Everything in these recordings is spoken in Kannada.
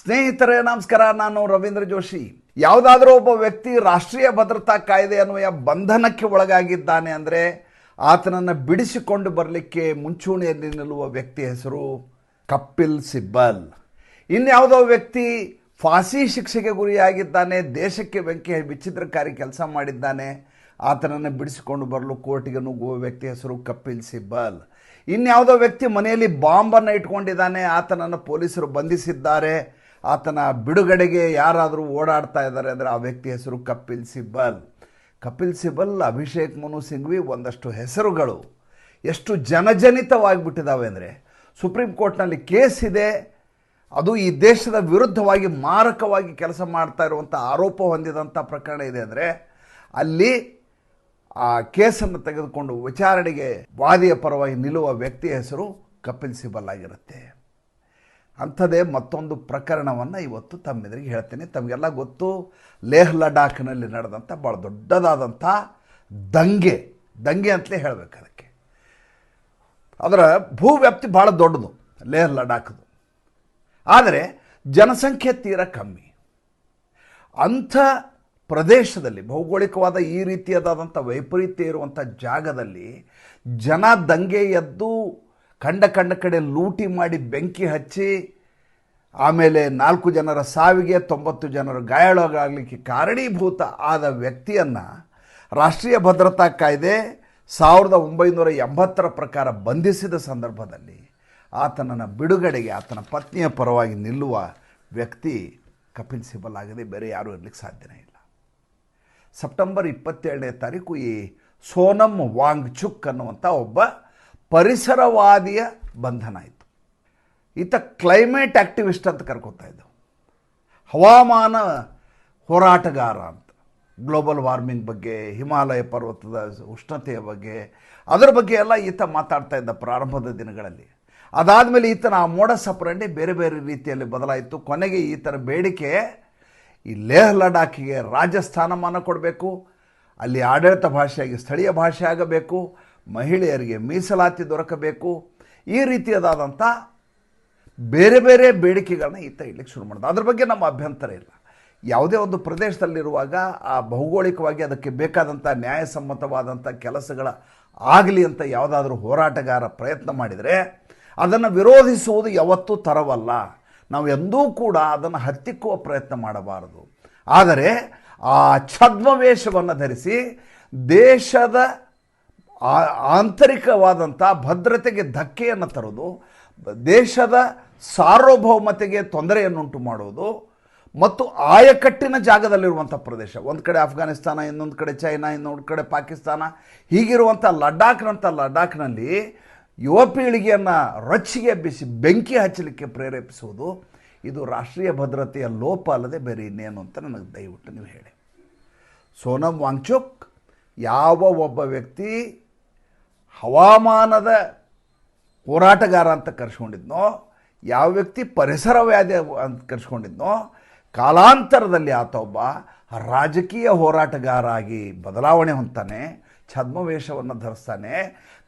ಸ್ನೇಹಿತರೇ, ನಮಸ್ಕಾರ. ನಾನು ರವೀಂದ್ರ ಜೋಶಿ. ಯಾವುದಾದ್ರೂ ಒಬ್ಬ ವ್ಯಕ್ತಿ ರಾಷ್ಟ್ರೀಯ ಭದ್ರತಾ ಕಾಯ್ದೆ ಅನ್ವಯ ಬಂಧನಕ್ಕೆ ಒಳಗಾಗಿದ್ದಾನೆ ಅಂದರೆ ಆತನನ್ನು ಬಿಡಿಸಿಕೊಂಡು ಬರಲಿಕ್ಕೆ ಮುಂಚೂಣಿಯಲ್ಲಿ ನಿಲ್ಲುವ ವ್ಯಕ್ತಿ ಹೆಸರು ಕಪಿಲ್ ಸಿಬ್ಬಲ್. ಇನ್ಯಾವುದೋ ವ್ಯಕ್ತಿ ಫಾಸಿ ಶಿಕ್ಷೆಗೆ ಗುರಿಯಾಗಿದ್ದಾನೆ, ದೇಶಕ್ಕೆ ಬೆಂಕಿ ವಿಚಿತ್ರಕಾರಿ ಕೆಲಸ ಮಾಡಿದ್ದಾನೆ, ಆತನನ್ನು ಬಿಡಿಸಿಕೊಂಡು ಬರಲು ಕೋರ್ಟಿಗೆ ನುಗ್ಗುವ ವ್ಯಕ್ತಿ ಹೆಸರು ಕಪಿಲ್ ಸಿಬ್ಬಲ್. ಇನ್ಯಾವುದೋ ವ್ಯಕ್ತಿ ಮನೆಯಲ್ಲಿ ಬಾಂಬನ್ನು ಇಟ್ಕೊಂಡಿದ್ದಾನೆ, ಆತನನ್ನು ಪೊಲೀಸರು ಬಂಧಿಸಿದ್ದಾರೆ ಆತನ ಬಿಡುಗಡೆಗೆ ಯಾರಾದರೂ ಓಡಾಡ್ತಾ ಇದ್ದಾರೆ ಅಂದರೆ ಆ ವ್ಯಕ್ತಿ ಹೆಸರು ಕಪಿಲ್ ಸಿಬ್ಬಲ್ ಕಪಿಲ್ ಸಿಬ್ಬಲ್ ಅಭಿಷೇಕ್ ಮನು ಸಿಂಘ್ವಿ ಒಂದಷ್ಟು ಹೆಸರುಗಳು ಎಷ್ಟು ಜನಜನಿತವಾಗಿಬಿಟ್ಟಿದ್ದಾವೆ ಅಂದರೆ ಸುಪ್ರೀಂ ಕೋರ್ಟ್ನಲ್ಲಿ ಕೇಸ್ ಇದೆ. ಅದು ಈ ದೇಶದ ವಿರುದ್ಧವಾಗಿ ಮಾರಕವಾಗಿ ಕೆಲಸ ಮಾಡ್ತಾ ಇರುವಂಥ ಆರೋಪ ಹೊಂದಿದಂಥ ಪ್ರಕರಣ ಇದೆ ಅಂದರೆ ಅಲ್ಲಿ ಆ ಕೇಸನ್ನು ತೆಗೆದುಕೊಂಡು ವಿಚಾರಣೆಗೆ ವಾದಿಯ ಪರವಾಗಿ ನಿಲ್ಲುವ ವ್ಯಕ್ತಿಯ ಹೆಸರು ಕಪಿಲ್ ಸಿಬಲ್ ಆಗಿರುತ್ತೆ. ಅಂಥದ್ದೇ ಮತ್ತೊಂದು ಪ್ರಕರಣವನ್ನು ಇವತ್ತು ತಮ್ಮೆದುರಿಗೆ ಹೇಳ್ತೇನೆ. ತಮಗೆಲ್ಲ ಗೊತ್ತು, ಲೇಹ್ ಲಡಾಖ್ನಲ್ಲಿ ನಡೆದಂಥ ಭಾಳ ದೊಡ್ಡದಾದಂಥ ದಂಗೆ ದಂಗೆ ಅಂತಲೇ ಹೇಳಬೇಕು ಅದಕ್ಕೆ. ಅದರ ಭೂವ್ಯಾಪ್ತಿ ಭಾಳ ದೊಡ್ಡದು, ಲೇಹ್ ಲಡಾಖ್ದು. ಆದರೆ ಜನಸಂಖ್ಯೆ ತೀರ ಕಮ್ಮಿ. ಅಂಥ ಪ್ರದೇಶದಲ್ಲಿ ಭೌಗೋಳಿಕವಾದ ಈ ರೀತಿಯಾದಂಥ ವೈಪರೀತ್ಯ ಇರುವಂಥ ಜಾಗದಲ್ಲಿ ಜನ ದಂಗೆ ಎದ್ದು ಕಂಡ ಕಂಡ ಕಡೆ ಲೂಟಿ ಮಾಡಿ ಬೆಂಕಿ ಹಚ್ಚಿ, ಆಮೇಲೆ ನಾಲ್ಕು ಜನರ ಸಾವಿಗೆ ತೊಂಬತ್ತು ಜನರು ಗಾಯಾಳಾಗಲಿಕ್ಕೆ ಕಾರಣೀಭೂತ ಆದ ವ್ಯಕ್ತಿಯನ್ನು ರಾಷ್ಟ್ರೀಯ ಭದ್ರತಾ ಕಾಯ್ದೆ ಸಾವಿರದ ಒಂಬೈನೂರ ಎಂಬತ್ತರ ಪ್ರಕಾರ ಬಂಧಿಸಿದ ಸಂದರ್ಭದಲ್ಲಿ ಆತನನ್ನು ಬಿಡುಗಡೆಗೆ ಆತನ ಪತ್ನಿಯ ಪರವಾಗಿ ನಿಲ್ಲುವ ವ್ಯಕ್ತಿ ಕಪಿಲ್ ಸಿಬಲ್ ಆಗದೆ. ಬೇರೆ ಯಾರೂ ಇರಲಿಕ್ಕೆ ಸಾಧ್ಯನೇ ಇಲ್ಲ. ಸೆಪ್ಟೆಂಬರ್ ಇಪ್ಪತ್ತೇಳನೇ ತಾರೀಕು ಈ ಸೋನಮ್ ವಾಂಗ್ಚುಕ್ ಅನ್ನುವಂಥ ಒಬ್ಬ ಪರಿಸರವಾದಿಯ ಬಂಧನ ಆಯಿತು. ಈತ ಕ್ಲೈಮೇಟ್ ಆ್ಯಕ್ಟಿವಿಸ್ಟ್ ಅಂತ ಕರ್ಕೊತಾ ಇದ್ದ ಹವಾಮಾನ ಹೋರಾಟಗಾರ ಅಂತ. ಗ್ಲೋಬಲ್ ವಾರ್ಮಿಂಗ್ ಬಗ್ಗೆ, ಹಿಮಾಲಯ ಪರ್ವತದ ಉಷ್ಣತೆಯ ಬಗ್ಗೆ, ಅದರ ಬಗ್ಗೆ ಎಲ್ಲ ಈತ ಮಾತಾಡ್ತಾ ಇದ್ದ ಪ್ರಾರಂಭದ ದಿನಗಳಲ್ಲಿ. ಅದಾದಮೇಲೆ ಈತನ ಆ ಮೋಡ ಸಪ್ರಂಡಿ ಬೇರೆ ಬೇರೆ ರೀತಿಯಲ್ಲಿ ಬದಲಾಯಿತು. ಕೊನೆಗೆ ಈತನ ಬೇಡಿಕೆ ಈ ಲೇಹ್ ಲಡಾಖಿಗೆ ರಾಜ್ಯ ಸ್ಥಾನಮಾನ ಕೊಡಬೇಕು. ಅಲ್ಲಿ ಆಡಳಿತ ಭಾಷೆಯಾಗಿ ಸ್ಥಳೀಯ ಭಾಷೆ ಆಗಬೇಕು. ಮಹಿಳೆಯರಿಗೆ ಮೀಸಲಾತಿ ದೊರಕಬೇಕು. ಈ ರೀತಿಯದಾದಂಥ ಬೇರೆ ಬೇರೆ ಬೇಡಿಕೆಗಳನ್ನ ಈತ ಇಡ್ಲಿಕ್ಕೆ ಶುರು ಮಾಡಿದ. ಅದ್ರ ಬಗ್ಗೆ ನಮ್ಮ ಅಭ್ಯಂತರ ಇಲ್ಲ. ಯಾವುದೇ ಒಂದು ಪ್ರದೇಶದಲ್ಲಿರುವಾಗ ಆ ಭೌಗೋಳಿಕವಾಗಿ ಅದಕ್ಕೆ ಬೇಕಾದಂಥ ನ್ಯಾಯಸಮ್ಮತವಾದಂಥ ಕೆಲಸಗಳ ಆಗಲಿ ಅಂತ ಯಾವುದಾದ್ರೂ ಹೋರಾಟಗಾರ ಪ್ರಯತ್ನ ಮಾಡಿದರೆ ಅದನ್ನು ವಿರೋಧಿಸುವುದು ಯಾವತ್ತೂ ತರವಲ್ಲ. ನಾವು ಎಂದೂ ಕೂಡ ಅದನ್ನು ಹತ್ತಿಕ್ಕುವ ಪ್ರಯತ್ನ ಮಾಡಬಾರದು. ಆದರೆ ಆ ಛದ್ಮವೇಷವನ್ನು ಧರಿಸಿ ದೇಶದ ಆಂತರಿಕವಾದಂಥ ಭದ್ರತೆಗೆ ಧಕ್ಕೆಯನ್ನು ತರೋದು ದೇಶದ ಸಾರ್ವಭೌಮತೆಗೆ ತೊಂದರೆಯನ್ನುಂಟು ಮಾಡುವುದು, ಮತ್ತು ಆಯಕಟ್ಟಿನ ಜಾಗದಲ್ಲಿರುವಂಥ ಪ್ರದೇಶ. ಒಂದು ಕಡೆ ಅಫ್ಘಾನಿಸ್ತಾನ ಇನ್ನೊಂದು ಕಡೆ ಚೈನಾ, ಇನ್ನೊಂದು ಕಡೆ ಪಾಕಿಸ್ತಾನ. ಹೀಗಿರುವಂಥ ಲಡಾಖ್ನಂಥ ಲಡಾಖ್ನಲ್ಲಿ ಯುವ ಪೀಳಿಗೆಯನ್ನು ರೊಚ್ಚಿಗೆ ಬಿಸಿ ಬೆಂಕಿ ಹಚ್ಚಲಿಕ್ಕೆ ಪ್ರೇರೇಪಿಸುವುದು, ಇದು ರಾಷ್ಟ್ರೀಯ ಭದ್ರತೆಯ ಲೋಪ ಅಲ್ಲದೆ ಬೇರೆ ಇನ್ನೇನು ಅಂತ ನನಗೆ ದಯವಿಟ್ಟು ನೀವು ಹೇಳಿ. ಸೋನಮ್ ವಾಂಗ್ಚುಕ್, ಯಾವ ಒಬ್ಬ ವ್ಯಕ್ತಿ ಹವಾಮಾನದ ಹೋರಾಟಗಾರ ಅಂತ ಕರೆಸ್ಕೊಂಡಿದ್ನೋ, ಯಾವ ವ್ಯಕ್ತಿ ಪರಿಸರವ್ಯಾಧಿ ಅಂತ ಕರೆಸ್ಕೊಂಡಿದ್ನೋ, ಕಾಲಾಂತರದಲ್ಲಿ ಆತ ಒಬ್ಬ ರಾಜಕೀಯ ಹೋರಾಟಗಾರ ಆಗಿ ಬದಲಾವಣೆ ಹೊಂತಾನೆ ಛದ್ಮವೇಷವನ್ನು ಧರಿಸ್ತಾನೆ.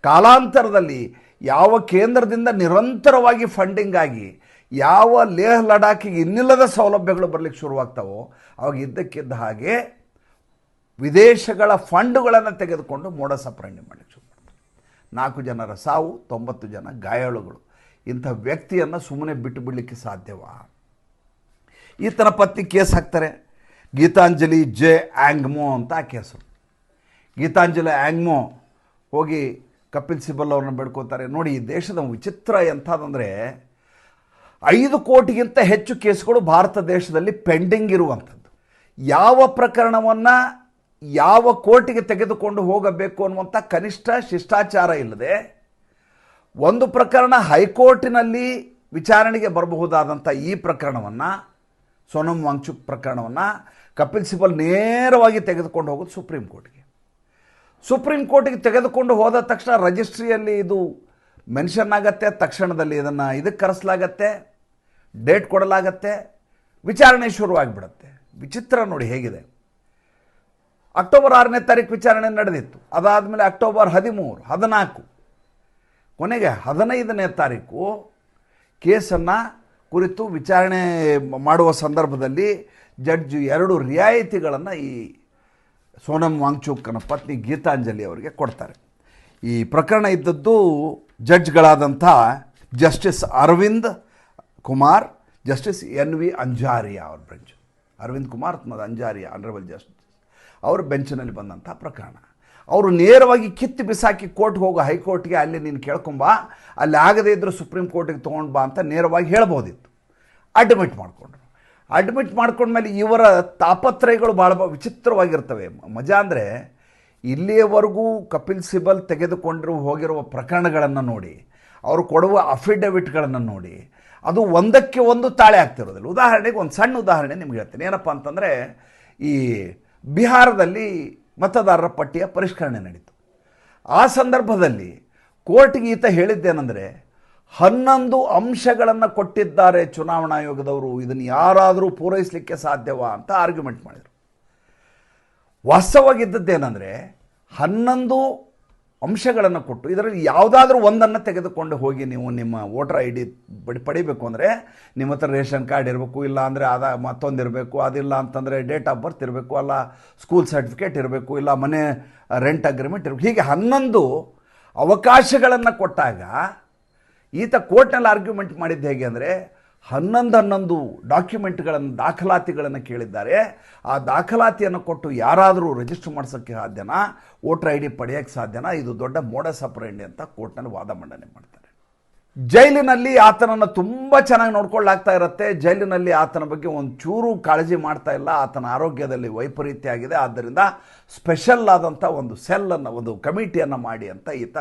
ಕಾಲಾಂತರದಲ್ಲಿ ಯಾವ ಕೇಂದ್ರದಿಂದ ನಿರಂತರವಾಗಿ ಫಂಡಿಂಗ್ ಆಗಿ ಯಾವ ಲೇಹ್ ಲಡಾಖಿಗೆ ಇನ್ನಿಲ್ಲದ ಸೌಲಭ್ಯಗಳು ಬರಲಿಕ್ಕೆ ಶುರುವಾಗ್ತಾವೋ, ಅವಾಗ ಇದ್ದಕ್ಕಿದ್ದ ಹಾಗೆ ವಿದೇಶಗಳ ಫಂಡುಗಳನ್ನು ತೆಗೆದುಕೊಂಡು ಮೋಡ ಸಪರಣಿ ಮಾಡಲಿಕ್ಕೆ ಶುರು ನಾಲ್ಕು ಜನರ ಸಾವು, ತೊಂಬತ್ತು ಜನ ಗಾಯಾಳುಗಳು. ಇಂಥ ವ್ಯಕ್ತಿಯನ್ನು ಸುಮ್ಮನೆ ಬಿಟ್ಟು ಬಿಡಲಿಕ್ಕೆ ಸಾಧ್ಯವಾ? ಈತನ ಪತ್ನಿ ಕೇಸ್ ಹಾಕ್ತಾರೆ. ಗೀತಾಂಜಲಿ ಜೆ ಆ್ಯಂಗ್ಮೋ ಅಂತ ಕೇಸು. ಗೀತಾಂಜಲಿ ಆ್ಯಂಗ್ಮೋ ಹೋಗಿ ಕಪಿಲ್ ಸಿಬಲ್ ಅವ್ರನ್ನ ಬೇಡ್ಕೋತಾರೆ. ನೋಡಿ, ಈ ದೇಶದ ವಿಚಿತ್ರ ಎಂಥದಂದರೆ ಐದು ಕೋಟಿಗಿಂತ ಹೆಚ್ಚು ಕೇಸ್ಗಳು ಭಾರತ ದೇಶದಲ್ಲಿ ಪೆಂಡಿಂಗ್ ಇರುವಂಥದ್ದು. ಯಾವ ಪ್ರಕರಣವನ್ನು ಯಾವ ಕೋರ್ಟಿಗೆ ತೆಗೆದುಕೊಂಡು ಹೋಗಬೇಕು ಅನ್ನುವಂಥ ಕನಿಷ್ಠ ಶಿಷ್ಟಾಚಾರ ಇಲ್ಲದೆ ಒಂದು ಪ್ರಕರಣ ಹೈಕೋರ್ಟಿನಲ್ಲಿ ವಿಚಾರಣೆಗೆ ಬರಬಹುದಾದಂಥ ಈ ಪ್ರಕರಣವನ್ನು ಸೋನಮ್ ವಾಂಗ್ಚುಕ್ ಪ್ರಕರಣವನ್ನು ಕಪಿಲ್ ಸಿಬಲ್ ನೇರವಾಗಿ ತೆಗೆದುಕೊಂಡು ಹೋಗೋದು ಸುಪ್ರೀಂ ಕೋರ್ಟ್ಗೆ. ಸುಪ್ರೀಂ ಕೋರ್ಟಿಗೆ ತೆಗೆದುಕೊಂಡು ಹೋದ ತಕ್ಷಣ ರಜಿಸ್ಟ್ರಿಯಲ್ಲಿ ಇದು ಮೆನ್ಷನ್ ಆಗತ್ತೆ, ತಕ್ಷಣದಲ್ಲಿ ಇದನ್ನು ಇದಕ್ಕೆ ಕರೆಸಲಾಗತ್ತೆ, ಡೇಟ್ ಕೊಡಲಾಗತ್ತೆ, ವಿಚಾರಣೆ ಶುರುವಾಗಿಬಿಡತ್ತೆ. ವಿಚಿತ್ರ ನೋಡಿ ಹೇಗಿದೆ. ಅಕ್ಟೋಬರ್ ಆರನೇ ತಾರೀಕು ವಿಚಾರಣೆ ನಡೆದಿತ್ತು. ಅದಾದಮೇಲೆ ಅಕ್ಟೋಬರ್ ಹದಿಮೂರು, ಹದಿನಾಲ್ಕು. ಕೊನೆಗೆ ಹದಿನೈದನೇ ತಾರೀಕು ಕೇಸನ್ನು ಕುರಿತು ವಿಚಾರಣೆ ಮಾಡುವ ಸಂದರ್ಭದಲ್ಲಿ ಜಡ್ಜ್ ಎರಡು ರಿಯಾಯಿತಿಗಳನ್ನು ಈ ಸೋನಂ ವಾಂಗ್ಚುಕ್ಕನ ಪತ್ನಿ ಗೀತಾಂಜಲಿ ಅವರಿಗೆ ಕೊಡ್ತಾರೆ. ಈ ಪ್ರಕರಣ ಇದ್ದದ್ದು ಜಡ್ಜ್ಗಳಾದಂಥ justice Arvind Kumar, justice N V Anjaria ಅವ್ರ ಬ್ರೆಂಚ್. ಅರವಿಂದ್ ಕುಮಾರ್ ಮತ್ತು ಅಂಜಾರಿಯಾ ಆನರಬಲ್ ಜಸ್ಟಿಸ್ ಅವ್ರ ಬೆಂಚಿನಲ್ಲಿ ಬಂದಂಥ ಪ್ರಕರಣ. ಅವರು ನೇರವಾಗಿ ಕಿತ್ತು ಬಿಸಾಕಿ ಕೋರ್ಟ್ಗೆ ಹೋಗೋ ಹೈಕೋರ್ಟ್ಗೆ ಅಲ್ಲಿ ನೀನು ಕೇಳ್ಕೊಂಬ ಅಲ್ಲಿ ಆಗದೇ ಇದ್ದರೂ ಸುಪ್ರೀಂ ಕೋರ್ಟಿಗೆ ತೊಗೊಂಡು ಬಾ ಅಂತ ನೇರವಾಗಿ ಹೇಳ್ಬೋದಿತ್ತು. ಅಡ್ಮಿಟ್ ಮಾಡಿಕೊಂಡ್ರು. ಅಡ್ಮಿಟ್ ಮಾಡ್ಕೊಂಡ್ಮೇಲೆ ಇವರ ತಾಪತ್ರಯಗಳು ಭಾಳ ವಿಚಿತ್ರವಾಗಿರ್ತವೆ. ಮಜಾ ಅಂದರೆ ಇಲ್ಲಿಯವರೆಗೂ ಕಪಿಲ್ ಸಿಬಲ್ ತೆಗೆದುಕೊಂಡಿರುವ ಹೋಗಿರುವ ಪ್ರಕರಣಗಳನ್ನು ನೋಡಿ, ಅವರು ಕೊಡುವ ಅಫಿಡವಿಟ್ಗಳನ್ನು ನೋಡಿ, ಅದು ಒಂದಕ್ಕೆ ಒಂದು ತಾಳೆ ಆಗ್ತಿರೋದಿಲ್ಲ. ಉದಾಹರಣೆಗೆ ಒಂದು ಸಣ್ಣ ಉದಾಹರಣೆ ನಿಮ್ಗೆ ಹೇಳ್ತೀನಿ. ಏನಪ್ಪ ಅಂತಂದರೆ ಈ ಬಿಹಾರದಲ್ಲಿ ಮತದಾರರ ಪಟ್ಟಿಯ ಪರಿಷ್ಕರಣೆ ನಡೀತು. ಆ ಸಂದರ್ಭದಲ್ಲಿ ಕೋರ್ಟ್ಗೆ ಈತ ಹೇಳಿದ್ದೇನೆಂದರೆ, ಹನ್ನೊಂದು ಅಂಶಗಳನ್ನು ಕೊಟ್ಟಿದ್ದಾರೆ ಚುನಾವಣಾ ಆಯೋಗದವರು, ಇದನ್ನು ಯಾರಾದರೂ ಪೂರೈಸಲಿಕ್ಕೆ ಸಾಧ್ಯವಾ ಅಂತ ಆರ್ಗ್ಯುಮೆಂಟ್ ಮಾಡಿದರು. ವಾಸ್ತವವಾಗಿದ್ದದ್ದೇನೆಂದರೆ, ಹನ್ನೊಂದು ಅಂಶಗಳನ್ನು ಕೊಟ್ಟು, ಇದರಲ್ಲಿ ಯಾವುದಾದ್ರೂ ಒಂದನ್ನು ತೆಗೆದುಕೊಂಡು ಹೋಗಿ ನೀವು ನಿಮ್ಮ ವೋಟರ್ ಐ ಡಿ ಪಡಿ, ಪಡಿಬೇಕು ಅಂದರೆ ನಿಮ್ಮ ಹತ್ರ ರೇಷನ್ ಕಾರ್ಡ್ ಇರಬೇಕು, ಇಲ್ಲ ಅಂದರೆ ಅದ ಮತ್ತೊಂದು ಇರಬೇಕು, ಅದಿಲ್ಲ ಅಂತಂದರೆ ಡೇಟ್ ಆಫ್ ಬರ್ತ್ ಇರಬೇಕು, ಅಲ್ಲ ಸ್ಕೂಲ್ ಸರ್ಟಿಫಿಕೇಟ್ ಇರಬೇಕು, ಇಲ್ಲ ಮನೆ ರೆಂಟ್ ಅಗ್ರಿಮೆಂಟ್ ಇರಬೇಕು, ಹೀಗೆ ಹನ್ನೊಂದು ಅವಕಾಶಗಳನ್ನು ಕೊಟ್ಟಾಗ ಈತ ಕೋರ್ಟ್ನಲ್ಲಿ ಆರ್ಗ್ಯುಮೆಂಟ್ ಮಾಡಿದ್ದು ಹೇಗೆ ಅಂದರೆ ಹನ್ನೊಂದು ಹನ್ನೊಂದು ಡಾಕ್ಯುಮೆಂಟ್ಗಳನ್ನು, ದಾಖಲಾತಿಗಳನ್ನು ಕೇಳಿದ್ದಾರೆ. ಆ ದಾಖಲಾತಿಯನ್ನು ಕೊಟ್ಟು ಯಾರಾದರೂ ರಿಜಿಸ್ಟರ್ ಮಾಡಿಸೋಕ್ಕೆ ಸಾಧ್ಯನಾ? ವೋಟರ್ ಐ ಡಿ ಪಡೆಯೋಕ್ಕೆ ಸಾಧ್ಯನಾ? ಇದು ದೊಡ್ಡ ಮೋಡ ಸಪ್ರೆಂಡಿ ಅಂತ ಕೋರ್ಟ್ನಲ್ಲಿ ವಾದ ಮಂಡನೆ ಮಾಡ್ತಾರೆ. ಜೈಲಿನಲ್ಲಿ ಆತನನ್ನು ತುಂಬ ಚೆನ್ನಾಗಿ ನೋಡ್ಕೊಳ್ಳಾಗ್ತಾ ಇರುತ್ತೆ. ಜೈಲಿನಲ್ಲಿ ಆತನ ಬಗ್ಗೆ ಒಂದು ಚೂರು ಕಾಳಜಿ ಮಾಡ್ತಾ ಇಲ್ಲ. ಆತನ ಆರೋಗ್ಯದಲ್ಲಿ ವೈಪರೀತ್ಯ ಆಗಿದೆ ಆದ್ದರಿಂದ ಸ್ಪೆಷಲ್ ಆದಂಥ ಒಂದು ಸೆಲ್ಲನ್ನು, ಒಂದು ಕಮಿಟಿಯನ್ನು ಮಾಡಿ ಅಂತ ಈತ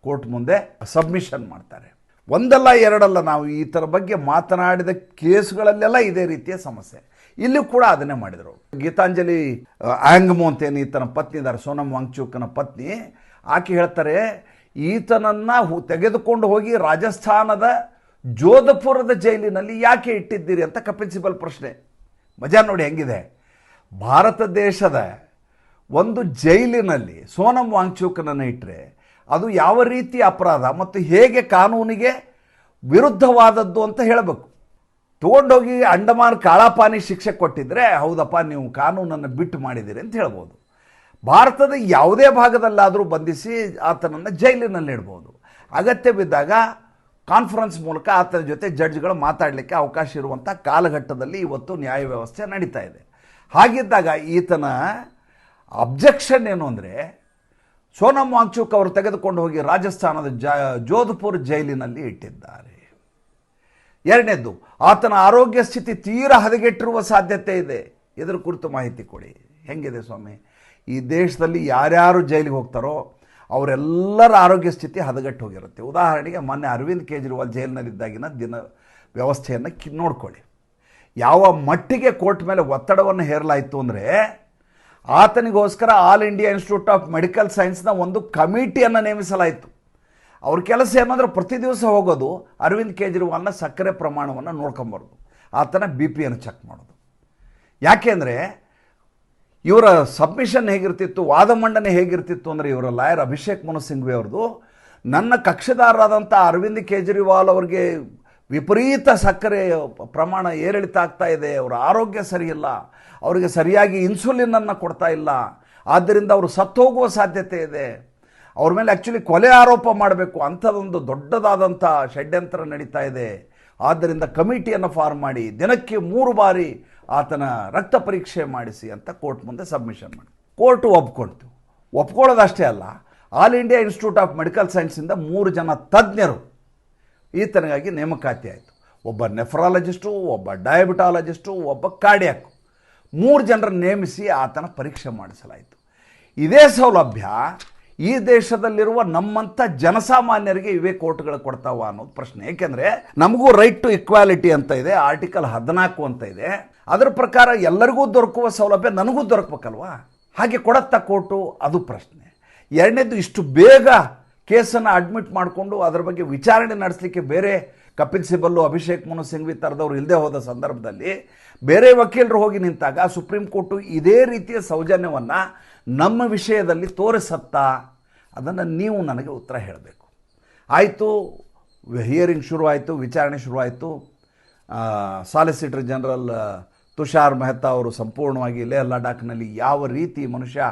ಕೋರ್ಟ್ ಮುಂದೆ ಸಬ್ಮಿಷನ್ ಮಾಡ್ತಾರೆ. ಒಂದಲ್ಲ ಎರಡಲ್ಲ ನಾವು ಈ ಥರ ಬಗ್ಗೆ ಮಾತನಾಡಿದ ಕೇಸುಗಳಲ್ಲೆಲ್ಲ ಇದೇ ರೀತಿಯ ಸಮಸ್ಯೆ. ಇಲ್ಲಿ ಕೂಡ ಅದನ್ನೇ ಮಾಡಿದರು. ಗೀತಾಂಜಲಿ ಅಂತ ಏನು ಈತನ ಪತ್ನಿ ಇದ್ದಾರೆ, ಸೋನಂ ವಾಂಗ್ಚೂಕನ ಪತ್ನಿ. ಆಕೆ ಹೇಳ್ತಾರೆ, ಈತನನ್ನು ತೆಗೆದುಕೊಂಡು ಹೋಗಿ ರಾಜಸ್ಥಾನದ ಜೋಧಪುರದ ಜೈಲಿನಲ್ಲಿ ಯಾಕೆ ಇಟ್ಟಿದ್ದೀರಿ ಅಂತ ಕಪಿಲ್ ಸಿಬಲ್ ಪ್ರಶ್ನೆ. ಮಜಾ ನೋಡಿ ಹೆಂಗಿದೆ. ಭಾರತ ದೇಶದ ಒಂದು ಜೈಲಿನಲ್ಲಿ ಸೋನಮ್ ವಾಂಗ್ಚೂಕನನ್ನು ಇಟ್ಟರೆ ಅದು ಯಾವ ರೀತಿ ಅಪರಾಧ ಮತ್ತು ಹೇಗೆ ಕಾನೂನಿಗೆ ವಿರುದ್ಧವಾದದ್ದು ಅಂತ ಹೇಳಬೇಕು. ತಗೊಂಡೋಗಿ ಅಂಡಮಾನ್ ಕಾಳಾಪಾನಿ ಶಿಕ್ಷೆ ಕೊಟ್ಟಿದ್ರೆ ಹೌದಪ್ಪ, ನೀವು ಕಾನೂನನ್ನು ಬಿಟ್ಟು ಮಾಡಿದ್ದೀರಿ ಅಂತ ಹೇಳ್ಬೋದು. ಭಾರತದ ಯಾವುದೇ ಭಾಗದಲ್ಲಾದರೂ ಬಂಧಿಸಿ ಆತನನ್ನು ಜೈಲಿನಲ್ಲಿ ಇಡ್ಬೋದು. ಅಗತ್ಯ ಬಿದ್ದಾಗ ಕಾನ್ಫರೆನ್ಸ್ ಮೂಲಕ ಆತನ ಜೊತೆ ಜಡ್ಜ್ಗಳು ಮಾತಾಡಲಿಕ್ಕೆ ಅವಕಾಶ ಇರುವಂಥ ಕಾಲಘಟ್ಟದಲ್ಲಿ ಇವತ್ತು ನ್ಯಾಯ ವ್ಯವಸ್ಥೆ ನಡೀತಾ ಇದೆ. ಹಾಗಿದ್ದಾಗ ಈತನ ಅಬ್ಜೆಕ್ಷನ್ ಏನು ಅಂದರೆ ಸೋನಂ ವಾಂಗ್ಚುಕ್ ಅವರು ತೆಗೆದುಕೊಂಡು ಹೋಗಿ ರಾಜಸ್ಥಾನದ ಜ, ಜೋಧ್ಪುರ್ ಜೈಲಿನಲ್ಲಿ ಇಟ್ಟಿದ್ದಾರೆ. ಎರಡನೇದು ಆತನ ಆರೋಗ್ಯ ಸ್ಥಿತಿ ತೀರಾ ಹದಗೆಟ್ಟಿರುವ ಸಾಧ್ಯತೆ ಇದೆ. ಇದರ ಕುರಿತು ಮಾಹಿತಿ ಕೊಡಿ. ಹೆಂಗಿದೆ ಸ್ವಾಮಿ? ಈ ದೇಶದಲ್ಲಿ ಯಾರ್ಯಾರು ಜೈಲಿಗೆ ಹೋಗ್ತಾರೋ ಅವರೆಲ್ಲರ ಆರೋಗ್ಯ ಸ್ಥಿತಿ ಹದಗೆಟ್ಟು ಹೋಗಿರುತ್ತೆ. ಉದಾಹರಣೆಗೆ, ಮೊನ್ನೆ ಅರವಿಂದ್ ಕೇಜ್ರಿವಾಲ್ ಜೈಲಿನಲ್ಲಿದ್ದಾಗಿನ ದಿನ ವ್ಯವಸ್ಥೆಯನ್ನು ಕಿ, ನೋಡ್ಕೊಳ್ಳಿ. ಯಾವ ಮಟ್ಟಿಗೆ ಕೋರ್ಟ್ ಮೇಲೆ ಒತ್ತಡವನ್ನು ಹೇರಲಾಯಿತು ಅಂದರೆ ಆತನಿಗೋಸ್ಕರ All India Institute of Medical ಸೈನ್ಸ್ನ ಒಂದು ಕಮಿಟಿಯನ್ನು ನೇಮಿಸಲಾಯಿತು. ಅವ್ರ ಕೆಲಸ ಏನಂದ್ರೆ ಪ್ರತಿ ದಿವಸ ಹೋಗೋದು ಅರವಿಂದ್ ಕೇಜ್ರಿವಾಲ್ನ ಸಕ್ಕರೆ ಪ್ರಮಾಣವನ್ನು ನೋಡ್ಕೊಂಬರೋದು. ಆತನ ಬಿ ಪಿಯನ್ನು ಚೆಕ್ ಮಾಡೋದು. ಯಾಕೆಂದರೆ ಇವರ ಸಬ್ಮಿಷನ್ ಹೇಗಿರ್ತಿತ್ತು, ವಾದ ಮಂಡನೆ ಹೇಗಿರ್ತಿತ್ತು ಅಂದರೆ ಇವರ ಲಾಯರ್ ಅಭಿಷೇಕ್ ಮನು ಸಿಂಘ್ವಿ ಅವ್ರದ್ದು ನನ್ನ ಕಕ್ಷದಾರರಾದಂಥ ಅರವಿಂದ್ ಕೇಜ್ರಿವಾಲ್ ಅವ್ರಿಗೆ ವಿಪರೀತ ಸಕ್ಕರೆ ಪ್ರಮಾಣ ಏರಿಳಿತ ಆಗ್ತಾ ಇದೆ, ಅವರ ಆರೋಗ್ಯ ಸರಿಯಿಲ್ಲ, ಅವರಿಗೆ ಸರಿಯಾಗಿ ಇನ್ಸುಲಿನನ್ನು ಕೊಡ್ತಾ ಇಲ್ಲ, ಆದ್ದರಿಂದ ಅವರು ಸತ್ತೋಗುವ ಸಾಧ್ಯತೆ ಇದೆ. ಅವ್ರ ಮೇಲೆ ಆ್ಯಕ್ಚುಲಿ ಕೊಲೆ ಆರೋಪ ಮಾಡಬೇಕು ಅಂಥದ್ದೊಂದು ದೊಡ್ಡದಾದಂಥ ಷಡ್ಯಂತರ ನಡೀತಾ ಇದೆ. ಆದ್ದರಿಂದ ಕಮಿಟಿಯನ್ನು ಫಾರ್ಮ್ ಮಾಡಿ, ದಿನಕ್ಕೆ ಮೂರು ಬಾರಿ ಆತನ ರಕ್ತ ಪರೀಕ್ಷೆ ಮಾಡಿಸಿ ಅಂತ ಕೋರ್ಟ್ ಮುಂದೆ ಸಬ್ಮಿಷನ್ ಮಾಡಿ. ಕೋರ್ಟು ಒಪ್ಕೊಳ್ತು. ಒಪ್ಕೊಳ್ಳೋದಷ್ಟೇ ಅಲ್ಲ, All India Institute of Medical ಸೈನ್ಸಿಂದ ಮೂರು ಜನ ತಜ್ಞರು ಈತನಿಗಾಗಿ ನೇಮಕಾತಿ ಆಯಿತು. ಒಬ್ಬ ನೆಫ್ರಾಲಜಿಸ್ಟು ಒಬ್ಬ ಡಯಾಬಿಟಾಲಜಿಸ್ಟು ಒಬ್ಬ ಕಾರ್ಡಿಯಾಕು ಮೂರು ಜನರನ್ನು ನೇಮಿಸಿ ಆತನ ಪರೀಕ್ಷೆ ಮಾಡಿಸಲಾಯಿತು. ಇದೇ ಸೌಲಭ್ಯ ಈ ದೇಶದಲ್ಲಿರುವ ನಮ್ಮಂಥ ಜನಸಾಮಾನ್ಯರಿಗೆ ಇವೇ ಕೋರ್ಟ್ಗಳು ಕೊಡ್ತಾವ ಅನ್ನೋದು ಪ್ರಶ್ನೆ. ಏಕೆಂದರೆ ನಮಗೂ ರೈಟ್ ಟು ಇಕ್ವಾಲಿಟಿ ಅಂತ ಇದೆ ಆರ್ಟಿಕಲ್ ಹದಿನಾಲ್ಕು ಅಂತ ಇದೆ. ಅದರ ಪ್ರಕಾರ ಎಲ್ಲರಿಗೂ ದೊರಕುವ ಸೌಲಭ್ಯ ನನಗೂ ದೊರಕಬೇಕಲ್ವಾ? ಹಾಗೆ ಕೊಡತ್ತ ಕೋರ್ಟು, ಅದು ಪ್ರಶ್ನೆ. ಎರಡನೇದು ಇಷ್ಟು ಬೇಗ ಕೇಸನ್ನು ಅಡ್ಮಿಟ್ ಮಾಡಿಕೊಂಡು ಅದರ ಬಗ್ಗೆ ವಿಚಾರಣೆ ನಡೆಸಲಿಕ್ಕೆ ಬೇರೆ ಕಪಿಲ್ ಸಿಬಲ್ಲು, ಅಭಿಷೇಕ್ ಮನು ಸಿಂಘ್ವಿ ಥರದವ್ರು ಇಲ್ಲದೆ ಹೋದ ಸಂದರ್ಭದಲ್ಲಿ ಬೇರೆ ವಕೀಲರು ಹೋಗಿ ನಿಂತಾಗ ಸುಪ್ರೀಂ ಕೋರ್ಟು ಇದೇ ರೀತಿಯ ಸೌಜನ್ಯವನ್ನು ನಮ್ಮ ವಿಷಯದಲ್ಲಿ ತೋರಿಸತ್ತಾ? ಅದನ್ನು ನೀವು ನನಗೆ ಉತ್ತರ ಹೇಳಬೇಕು. ಆಯಿತು ಹಿಯರಿಂಗ್ ಶುರುವಾಯಿತು, ವಿಚಾರಣೆ ಶುರುವಾಯಿತು. ಸಾಲಿಸಿಟರ್ ಜನರಲ್ ತುಷಾರ್ ಮೆಹ್ತಾ ಅವರು ಸಂಪೂರ್ಣವಾಗಿ ಲೇಹ್ ಲಡಾಖ್ನಲ್ಲಿ ಯಾವ ರೀತಿ ಮನುಷ್ಯ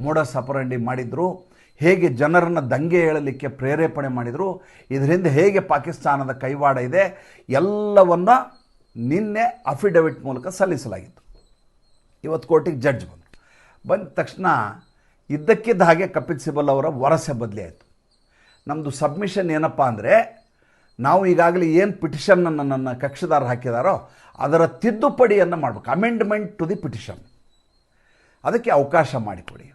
ಮೋಡ ಸಪರಂಡಿ ಮಾಡಿದ್ರು? ಹೇಗೆ ಜನರನ್ನು ದಂಗೆ ಏಳಲಿಕ್ಕೆ ಪ್ರೇರೇಪಣೆ ಮಾಡಿದರು, ಇದರಿಂದ ಹೇಗೆ ಪಾಕಿಸ್ತಾನದ ಕೈವಾಡ ಇದೆ, ಎಲ್ಲವನ್ನ ನಿನ್ನೆ ಅಫಿಡವಿಟ್ ಮೂಲಕ ಸಲ್ಲಿಸಲಾಗಿತ್ತು. ಇವತ್ತು ಕೋರ್ಟಿಗೆ ಜಡ್ಜ್ ಬಂದರು. ಬಂದ ತಕ್ಷಣ ಇದ್ದಕ್ಕಿದ್ದ ಹಾಗೆ ಕಪಿಲ್ ಸಿಬಲ್ ಅವರ ವರಸೆ ಬದಲಿ ನಮ್ಮದು ಸಬ್ಮಿಷನ್ ಏನಪ್ಪ ಅಂದರೆ, ನಾವು ಈಗಾಗಲೇ ಏನು ಪಿಟಿಷನನ್ನು ನನ್ನ ಕಕ್ಷದಾರ ಹಾಕಿದಾರೋ ಅದರ ತಿದ್ದುಪಡಿಯನ್ನು ಮಾಡಬೇಕು. ಅಮೆಂಡ್ಮೆಂಟ್ ಟು ದಿ ಪಿಟಿಷನ್ ಅದಕ್ಕೆ ಅವಕಾಶ ಮಾಡಿಕೊಡಿ.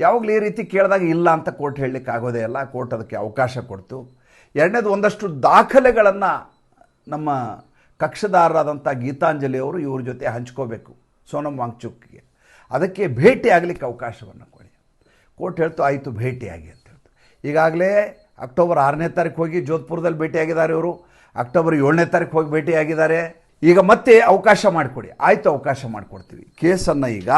ಯಾವಾಗಲೂ ಈ ರೀತಿ ಕೇಳಿದಾಗ ಇಲ್ಲ ಅಂತ ಕೋರ್ಟ್ ಹೇಳಲಿಕ್ಕೆ ಆಗೋದೇ ಇಲ್ಲ. ಕೋರ್ಟ್ ಅದಕ್ಕೆ ಅವಕಾಶ ಕೊಡ್ತು. ಎರಡನೇದು ಒಂದಷ್ಟು ದಾಖಲೆಗಳನ್ನು ನಮ್ಮ ಕಕ್ಷದಾರರಾದಂಥ ಗೀತಾಂಜಲಿ ಅವರು ಇವ್ರ ಜೊತೆ ಹಂಚ್ಕೋಬೇಕು ಸೋನಂ ವಾಂಗ್ಚುಕ್ಗೆ. ಅದಕ್ಕೆ ಭೇಟಿ ಆಗಲಿಕ್ಕೆ ಅವಕಾಶವನ್ನು ಕೊಡಿ. ಕೋರ್ಟ್ ಹೇಳ್ತು, ಆಯಿತು ಭೇಟಿಯಾಗಿ ಅಂತ ಹೇಳ್ತು. ಈಗಾಗಲೇ ಅಕ್ಟೋಬರ್ ಆರನೇ ತಾರೀಕು ಹೋಗಿ ಜೋಧ್ಪುರದಲ್ಲಿ ಭೇಟಿಯಾಗಿದ್ದಾರೆ ಇವರು. ಅಕ್ಟೋಬರ್ ಏಳನೇ ತಾರೀಕು ಹೋಗಿ ಭೇಟಿಯಾಗಿದ್ದಾರೆ ಈಗ ಮತ್ತೆ ಅವಕಾಶ ಮಾಡಿಕೊಡಿ. ಆಯ್ತು, ಅವಕಾಶ ಮಾಡಿಕೊಡ್ತೀವಿ. ಕೇಸನ್ನು ಈಗ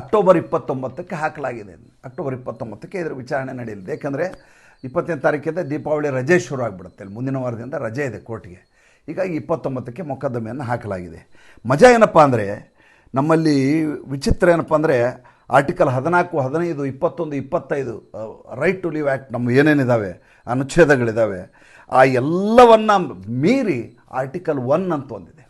ಅಕ್ಟೋಬರ್ ಇಪ್ಪತ್ತೊಂಬತ್ತಕ್ಕೆ ಹಾಕಲಾಗಿದೆ. ಅಕ್ಟೋಬರ್ ಇಪ್ಪತ್ತೊಂಬತ್ತಕ್ಕೆ ಇದರ ವಿಚಾರಣೆ ನಡೆಯಲಿದೆ. ಯಾಕಂದರೆ ಇಪ್ಪತ್ತನೇ ತಾರೀಕಿಂದ ದೀಪಾವಳಿ ರಜೆ ಶುರು ಆಗಿಬಿಡುತ್ತೆ. ಅಲ್ಲಿ ಮುಂದಿನ ವಾರದಿಂದ ರಜೆ ಇದೆ ಕೋರ್ಟ್ಗೆ. ಹೀಗಾಗಿ ಇಪ್ಪತ್ತೊಂಬತ್ತಕ್ಕೆ ಮೊಕದ್ದಮೆಯನ್ನು ಹಾಕಲಾಗಿದೆ. ಮಜಾ ಏನಪ್ಪ ಅಂದರೆ, ನಮ್ಮಲ್ಲಿ ವಿಚಿತ್ರ ಏನಪ್ಪ ಅಂದರೆ, ಆರ್ಟಿಕಲ್ ಹದಿನಾಲ್ಕು, ಹದಿನೈದು, ಇಪ್ಪತ್ತೊಂದು, ಇಪ್ಪತ್ತೈದು ರೈಟ್ ಟು ಲಿವ್ ಆ್ಯಕ್ಟ್ ನಮ್ಮ ಏನೇನಿದ್ದಾವೆ ಅನುಚ್ಛೇದಗಳಿದ್ದಾವೆ ಆ ಎಲ್ಲವನ್ನು ಮೀರಿ ಆರ್ಟಿಕಲ್ ಒನ್ ಅಂತ ಒಂದಿದೆ.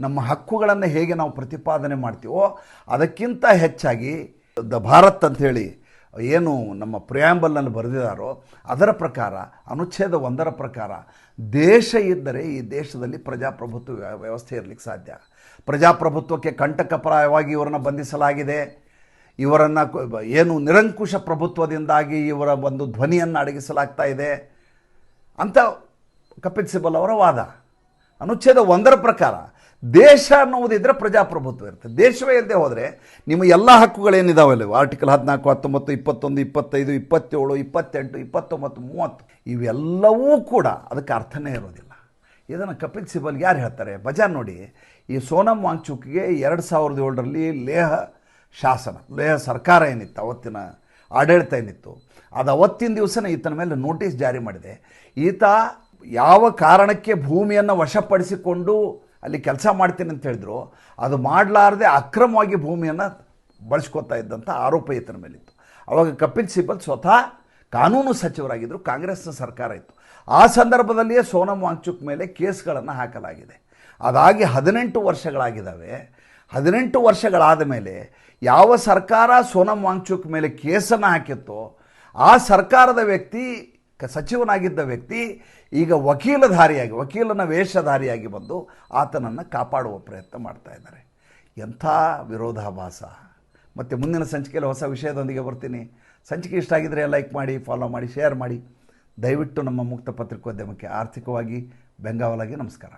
ನಮ್ಮ ಹಕ್ಕುಗಳನ್ನು ಹೇಗೆ ನಾವು ಪ್ರತಿಪಾದನೆ ಮಾಡ್ತೀವೋ ಅದಕ್ಕಿಂತ ಹೆಚ್ಚಾಗಿ ದ ಭಾರತ್ ಅಂಥೇಳಿ ಏನು ನಮ್ಮ ಪ್ರಿಯಾಂಬಲ್ನಲ್ಲಿ ಬರೆದಿದ್ದಾರೋ ಅದರ ಪ್ರಕಾರ, ಅನುಚ್ಛೇದ ಒಂದರ ಪ್ರಕಾರ ದೇಶ ಇದ್ದರೆ ಈ ದೇಶದಲ್ಲಿ ಪ್ರಜಾಪ್ರಭುತ್ವ ವ್ಯ- ವ್ಯವಸ್ಥೆ ಇರಲಿಕ್ಕೆ ಸಾಧ್ಯ. ಪ್ರಜಾಪ್ರಭುತ್ವಕ್ಕೆ ಕಂಟಕಪ್ರಾಯವಾಗಿ ಇವರನ್ನು ಬಂಧಿಸಲಾಗಿದೆ. ಇವರನ್ನು ಏನು ನಿರಂಕುಶ ಪ್ರಭುತ್ವದಿಂದಾಗಿ ಇವರ ಒಂದು ಧ್ವನಿಯನ್ನು ಅಡಗಿಸಲಾಗ್ತಾ ಇದೆ. ಅಂತ ಕಪಿಲ್ ಸಿಬಲ್ ಅವರ ವಾದ. ಅನುಚ್ಛೇದ ಒಂದರ ಪ್ರಕಾರ ದೇಶ ಅನ್ನುವುದಿದ್ರೆ ಪ್ರಜಾಪ್ರಭುತ್ವ ಇರುತ್ತೆ. ದೇಶವೇ ಇಲ್ಲದೆ ಹೋದರೆ ನಿಮ್ಮ ಎಲ್ಲ ಹಕ್ಕುಗಳೇನಿದಾವಲ್ಲ ಆರ್ಟಿಕಲ್ ಹದಿನಾಲ್ಕು, ಹತ್ತೊಂಬತ್ತು, ಇಪ್ಪತ್ತೊಂದು, ಇಪ್ಪತ್ತೈದು, ಇಪ್ಪತ್ತೇಳು, ಇಪ್ಪತ್ತೆಂಟು, ಇಪ್ಪತ್ತೊಂಬತ್ತು, ಮೂವತ್ತು. ಇವೆಲ್ಲವೂ ಕೂಡ ಅದಕ್ಕೆ ಅರ್ಥನೇ ಇರೋದಿಲ್ಲ. ಇದನ್ನು ಕಪಿಲ್ ಸಿಬಲ್ ಯಾರು ಹೇಳ್ತಾರೆ? ಬಜಾರ್ ನೋಡಿ. ಈ ಸೋನಮ್ ವಾಂಗ್ಚುಕ್ಗೆ ಎರಡು ಸಾವಿರದ ಏಳರಲ್ಲಿ ಲೇಹ ಶಾಸನ, ಲೇಹ ಸರ್ಕಾರ ಏನಿತ್ತು, ಅವತ್ತಿನ ಆಡಳಿತ ಏನಿತ್ತು, ಅದು ಅವತ್ತಿನ ದಿವಸನೇ ಈತನ ಮೇಲೆ ನೋಟಿಸ್ ಜಾರಿ ಮಾಡಿದೆ. ಈತ ಯಾವ ಕಾರಣಕ್ಕೆ ಭೂಮಿಯನ್ನು ವಶಪಡಿಸಿಕೊಂಡು ಅಲ್ಲಿ ಕೆಲಸ ಮಾಡ್ತೀನಿ ಅಂತ ಹೇಳಿದ್ರು, ಅದು ಮಾಡಲಾರದೆ ಅಕ್ರಮವಾಗಿ ಭೂಮಿಯನ್ನು ಬಳಸ್ಕೊತಾ ಇದ್ದಂಥ ಆರೋಪ ಈತನ ಮೇಲಿತ್ತು. ಅವಾಗ ಕಪಿಲ್ ಸಿಬಲ್ ಸ್ವತಃ ಕಾನೂನು ಸಚಿವರಾಗಿದ್ದರು ಕಾಂಗ್ರೆಸ್ನ ಸರ್ಕಾರ ಇತ್ತು. ಆ ಸಂದರ್ಭದಲ್ಲಿಯೇ ಸೋನಮ್ ವಾಂಗ್ಚುಕ್ ಮೇಲೆ ಕೇಸ್ಗಳನ್ನು ಹಾಕಲಾಗಿದೆ. ಅದಾಗಿ ಹದಿನೆಂಟು ವರ್ಷಗಳಾಗಿದ್ದಾವೆ. ಹದಿನೆಂಟು ವರ್ಷಗಳಾದ ಮೇಲೆ ಯಾವ ಸರ್ಕಾರ ಸೋನಮ್ ವಾಂಗ್ಚುಕ್ ಮೇಲೆ ಕೇಸನ್ನು ಹಾಕಿತ್ತೋ, ಆ ಸರ್ಕಾರದ ವ್ಯಕ್ತಿ ಸಚಿವನಾಗಿದ್ದ ವ್ಯಕ್ತಿ ಈಗ ವಕೀಲಧಾರಿಯಾಗಿ, ವಕೀಲನ ವೇಷಧಾರಿಯಾಗಿ ಬಂದು ಆತನನ್ನು ಕಾಪಾಡುವ ಪ್ರಯತ್ನ ಮಾಡ್ತಾ ಇದ್ದಾರೆ. ಎಂಥ ವಿರೋಧಾಭಾಸ. ಮತ್ತು ಮುಂದಿನ ಸಂಚಿಕೆಯಲ್ಲಿ ಹೊಸ ವಿಷಯದೊಂದಿಗೆ ಬರ್ತೀನಿ. ಸಂಚಿಕೆ ಇಷ್ಟ ಆಗಿದ್ದರೆ ಲೈಕ್ ಮಾಡಿ, ಫಾಲೋ ಮಾಡಿ, ಶೇರ್ ಮಾಡಿ. ದಯವಿಟ್ಟು ನಮ್ಮ ಮುಕ್ತ ಪತ್ರಿಕೋದ್ಯಮಕ್ಕೆ ಆರ್ಥಿಕವಾಗಿ ಬೆಂಗಾವಲಾಗಿ ನಮಸ್ಕಾರ.